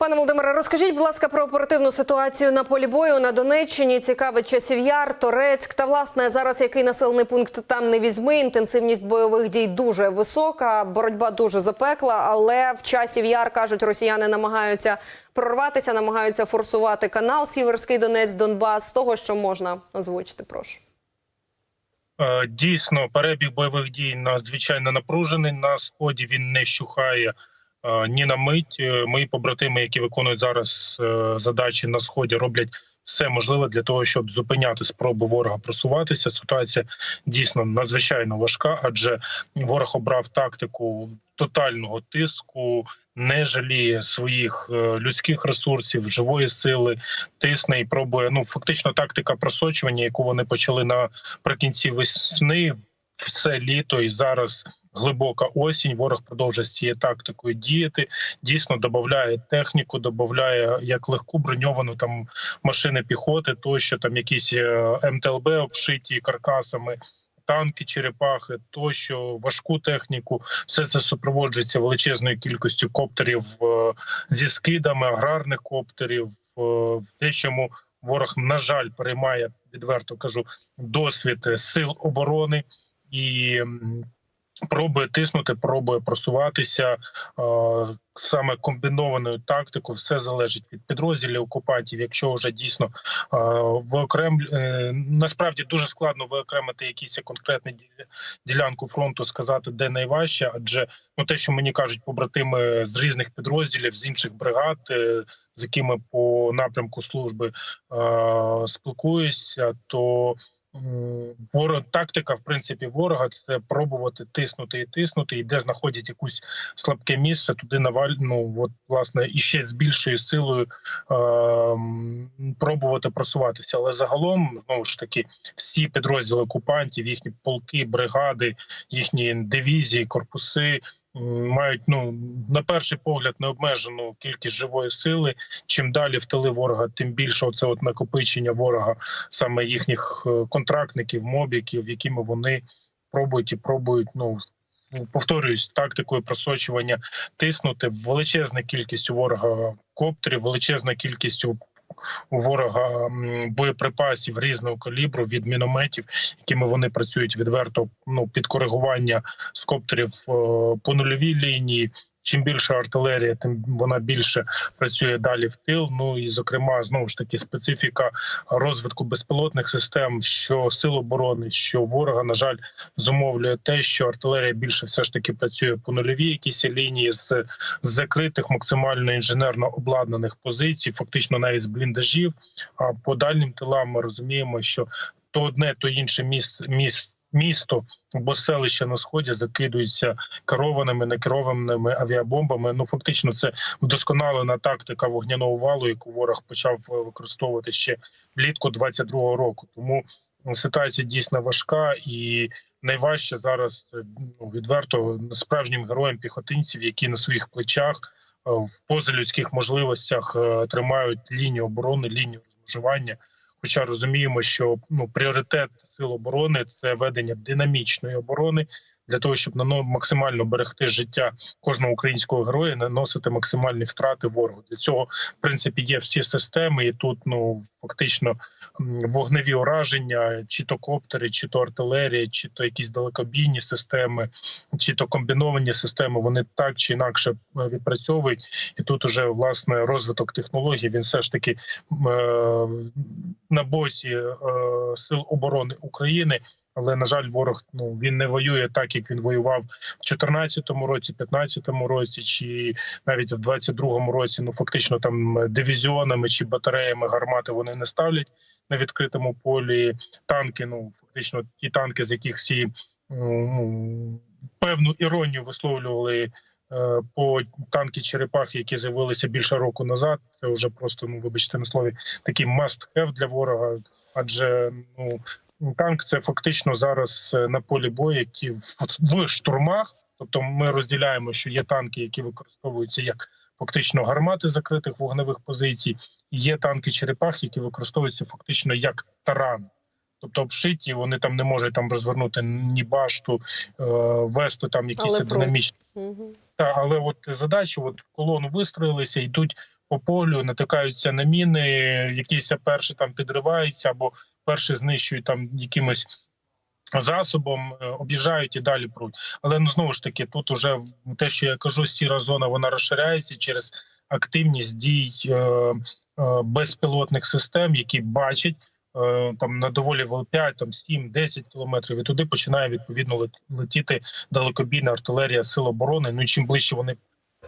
Пане Володимире, розкажіть, будь ласка, про оперативну ситуацію на полі бою на Донеччині. Цікавить часів яр, Торецьк. Та власне зараз який населений пункт там не візьми. Інтенсивність бойових дій дуже висока, боротьба дуже запекла. Але в часів яр кажуть, росіяни намагаються прорватися, намагаються форсувати канал Сіверський Донець, Донбас. З того, що можна озвучити, прошу. Е, Дійсно, перебіг бойових дій надзвичайно напружений. На сході він не вщухає ні на мить. Е, Мої побратими, які виконують зараз е, задачі на сході, роблять все можливе для того, щоб зупиняти спроби ворога просуватися. Ситуація дійсно надзвичайно важка, адже ворог обрав тактику тотального тиску, не жаліє своїх е, людських ресурсів, живої сили, тисне і пробує. Ну фактично тактика просочування, яку вони почали наприкінці весни, все літо і зараз. Глибока осінь, ворог продовжує з цією тактикою діяти. Дійсно додає техніку, додає як легку броньовану там машини піхоти, тощо там якісь е, МТЛБ обшиті каркасами, танки, черепахи, тощо важку техніку. Все це супроводжується величезною кількістю коптерів е, зі скидами, аграрних коптерів. Е, В дечому ворог, на жаль, переймає відверто кажу досвід сил оборони і. Пробує тиснути, пробує просуватися е, саме комбінованою тактикою. Все залежить від підрозділів окупантів. Якщо вже дійсно е, виокрем е, насправді дуже складно виокремити якісь конкретні ділянку фронту, сказати де найважче, адже ну те, що мені кажуть побратими з різних підрозділів, з інших бригад, з якими по напрямку служби е, спілкуюся, то Ворог тактика, в принципі, ворога це пробувати тиснути і тиснути, і де знаходять якусь слабке місце, туди наваль, ну, от, власне, і ще з більшою силою е, пробувати просуватися. Але загалом, знову ж таки, всі підрозділи окупантів, їхні полки, бригади, їхні дивізії, корпуси. Мають ну на перший погляд необмежену кількість живої сили. Чим далі в тили ворога, тим більше оце от накопичення ворога саме їхніх е, контрактників, мобіків, якими вони пробують і пробують. Ну повторююсь, тактикою просочування тиснути величезна кількість ворога коптерів, величезна кількість у ворога боєприпасів різного калібру від мінометів, якими вони працюють відверто ну під коригування скоптерів е, по нульовій лінії. Чим більше артилерія, тим вона більше працює далі в тил. Ну і зокрема, знову ж таки, специфіка розвитку безпілотних систем, що сил оборони, що ворога, на жаль, зумовлює те, що артилерія більше все ж таки працює по нульовій якійсь лінії з, закритих максимально інженерно обладнаних позицій, фактично навіть з бліндажів. А по дальнім тилам ми розуміємо, що то одне, то інше місце міст. Місто або селище на сході закидуються керованими некерованими авіабомбами. Ну фактично, це вдосконалена тактика вогняного валу, яку ворог почав е, використовувати ще влітку 22-го року. Тому ситуація дійсно важка і найважче зараз е, ну, відверто справжнім героям піхотинців, які на своїх плечах е, в позалюдських можливостях тримають лінію оборони, лінію розмежування. Хоча розуміємо, що ну пріоритет сил оборони це ведення динамічної оборони для того, щоб максимально берегти життя кожного українського героя, наносити максимальні втрати ворогу. Для цього в принципі є всі системи, і тут ну фактично вогневі ураження, чи то коптери, чи то артилерія, чи то якісь далекобійні системи, чи то комбіновані системи. Вони так чи інакше е, відпрацьовують, і тут уже власне розвиток технологій він все ж таки е, на боці е, сил оборони України. Але на жаль, ворог ну він не воює так, як він воював в 2014 році, 2015 році, чи навіть в 22-му році. Ну фактично там дивізіонами чи батареями гармати вони не ставлять на відкритому полі. Танки, ну фактично, ті танки, з яких всі ну, певну іронію висловлювали. е, По танки черепахи, які з'явилися більше року назад, це вже просто ну вибачте на слові такий must have для ворога. Адже ну танк це фактично зараз е, на полі бою, які в, в штурмах. Тобто, ми розділяємо, що є танки, які використовуються як фактично гармати закритих вогневих позицій. і Є танки черепах, які використовуються фактично як таран. Тобто обшиті, вони там не можуть там розвернути ні башту, е, вести там якісь динамічні Угу. та але от задачу, от в колону вистроїлися, йдуть по полю, натикаються на міни, якісь перші там підриваються або перші знищують там якимось засобом, е, об'їжджають і далі пруть. Але ну знову ж таки, тут уже те, що я кажу, сіра зона вона розширяється через активність дій е, е, безпілотних систем, які бачать. е, Там на доволі 5, там 7, 10 кілометрів, і туди починає відповідно лет- летіти далекобійна артилерія сил оборони. Ну і чим ближче вони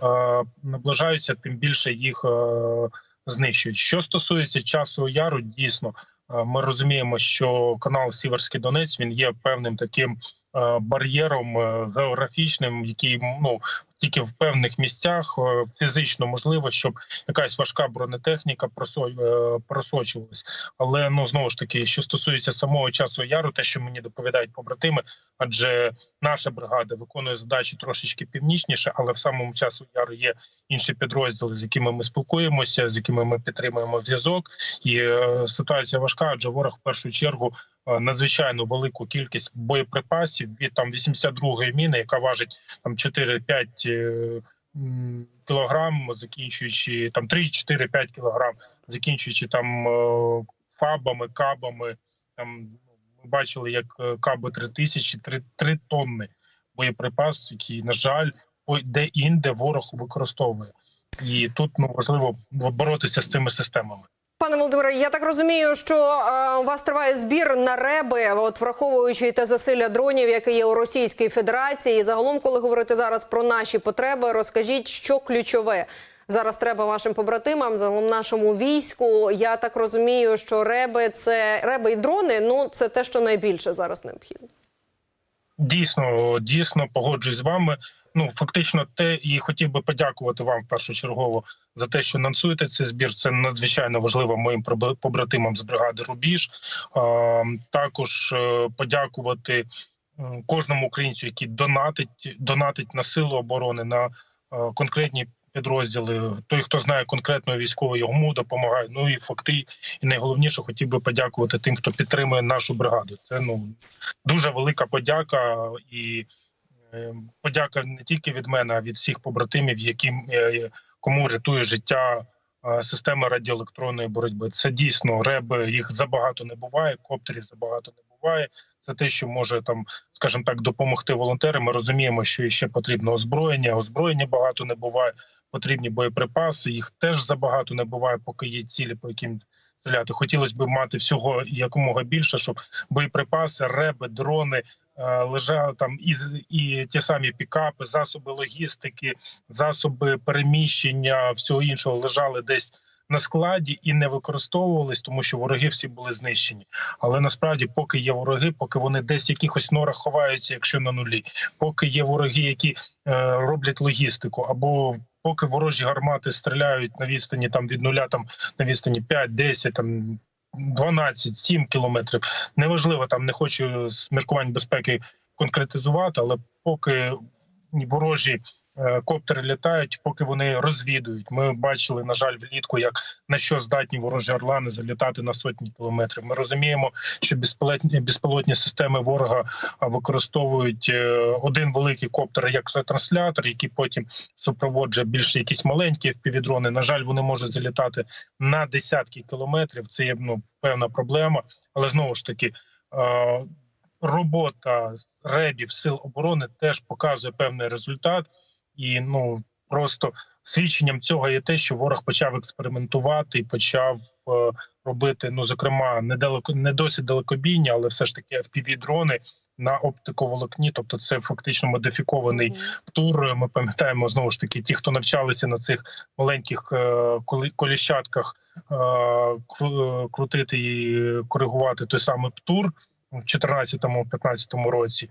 е, наближаються, тим більше їх е, знищують. Що стосується часу яру, дійсно ми розуміємо, що канал Сіверський Донець він є певним таким е, бар'єром е, географічним, який ну тільки в певних місцях е, фізично можливо, щоб якась важка бронетехніка е, просочувалась. Але ну знову ж таки, що стосується самого часу яру, те, що мені доповідають побратими, адже наша бригада виконує задачі трошечки північніше, але в самому часу яру є інші підрозділи, з якими ми спілкуємося, з якими ми підтримуємо зв'язок. І е, ситуація важка, адже ворог в першу чергу надзвичайно велику кількість боєприпасів від там 82-ї міни, яка важить там 4-5 е, м, кілограм, закінчуючи там 3-4-5 кілограм, закінчуючи там е, фабами, кабами. Там ну, ми бачили, як е, каби 3000, 3, 3 тонни боєприпас, який, на жаль, де інде ворог використовує. І тут ну важливо боротися з цими системами. Пане Володимире, я так розумію, що е, у вас триває збір на реби, от враховуючи те засилля дронів, яке є у Російській Федерації. І загалом, коли говорити зараз про наші потреби, розкажіть, що ключове зараз треба вашим побратимам, загалом нашому війську. Я так розумію, що реби це реби і дрони. Ну це те, що найбільше зараз необхідно. Дійсно, дійсно погоджуюсь з вами. Ну фактично, те і хотів би подякувати вам першочергово за те, що нансуєте цей збір. Це надзвичайно важливо моїм побратимам з бригади Рубіж. Також е, подякувати кожному українцю, який донатить, донатить на силу оборони на е, конкретні підрозділи. Той, хто знає конкретно військово, йому допомагає. Ну і факти, і найголовніше, хотів би подякувати тим, хто підтримує нашу бригаду. Це ну дуже велика подяка і. Е, Подяка не тільки від мене, а від всіх побратимів, яким е, кому рятує життя е, система радіоелектронної боротьби. Це дійсно реби. Їх забагато не буває. Коптерів забагато не буває. Це те, що може там, скажімо так, допомогти волонтерам. Ми розуміємо, що ще потрібно озброєння. Озброєння багато не буває. Потрібні боєприпаси. Їх теж забагато не буває, поки є цілі, по яким стріляти. Хотілося б мати всього якомога більше, щоб боєприпаси, реби, дрони е, лежали там і, і ті самі пікапи, засоби логістики, засоби переміщення, всього іншого лежали десь на складі і не використовувались, тому що вороги всі були знищені. Але насправді, поки є вороги, поки вони десь в якихось норах ховаються, якщо на нулі, поки є вороги, які е, роблять логістику, або поки ворожі гармати стріляють на відстані там від нуля, там на відстані 5, 10, там 12, 7 кілометрів. Неважливо, там не хочу з міркувань безпеки конкретизувати, але поки ворожі коптери літають, поки вони розвідують. Ми бачили, на жаль, влітку, як на що здатні ворожі орлани залітати на сотні кілометрів. Ми розуміємо, що безпілотні, безпілотні системи ворога використовують е, один великий коптер як ретранслятор, який потім супроводжує більше якісь маленькі впівдрони. На жаль, вони можуть залітати на десятки кілометрів. Це є ну певна проблема, але знову ж таки. е, Робота ребів сил оборони теж показує певний результат, і ну просто свідченням цього є те, що ворог почав експериментувати і почав е, робити. Ну зокрема, недалеко не досить далекобійні, але все ж таки fpv дрони на оптиковолокні. Тобто, це фактично модифікований Мгм. тур. Ми пам'ятаємо знову ж таки, ті, хто навчалися на цих маленьких е, колі- коліщатках е, кру- крутити і коригувати той самий птур в 2014-2015 році.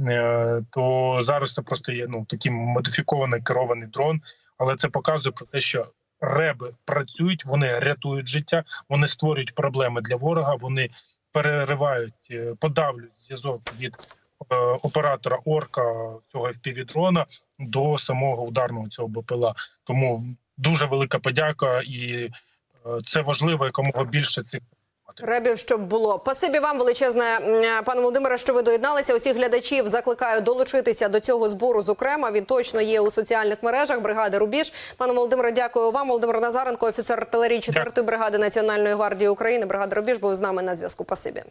Е, То зараз це просто є ну такий модифікований керований дрон, але це показує про те, що реби працюють, вони рятують життя, вони створюють проблеми для ворога. Вони переривають, е, подавлюють зв'язок від е, оператора орка цього FPV-дрона до самого ударного цього БПЛА. Тому дуже велика подяка, і е, це важливо якомога більше цих. Ребів, щоб було. Пасибі вам величезне, пане Володимире, що ви доєдналися. Усіх глядачів закликаю долучитися до цього збору. Зокрема, він точно є у соціальних мережах бригади Рубіж. Пане Володимире, дякую вам. Володимир Назаренко, офіцер артилерії 4-ї бригади Національної гвардії України. Бригада Рубіж був з нами на зв'язку. Пасибі.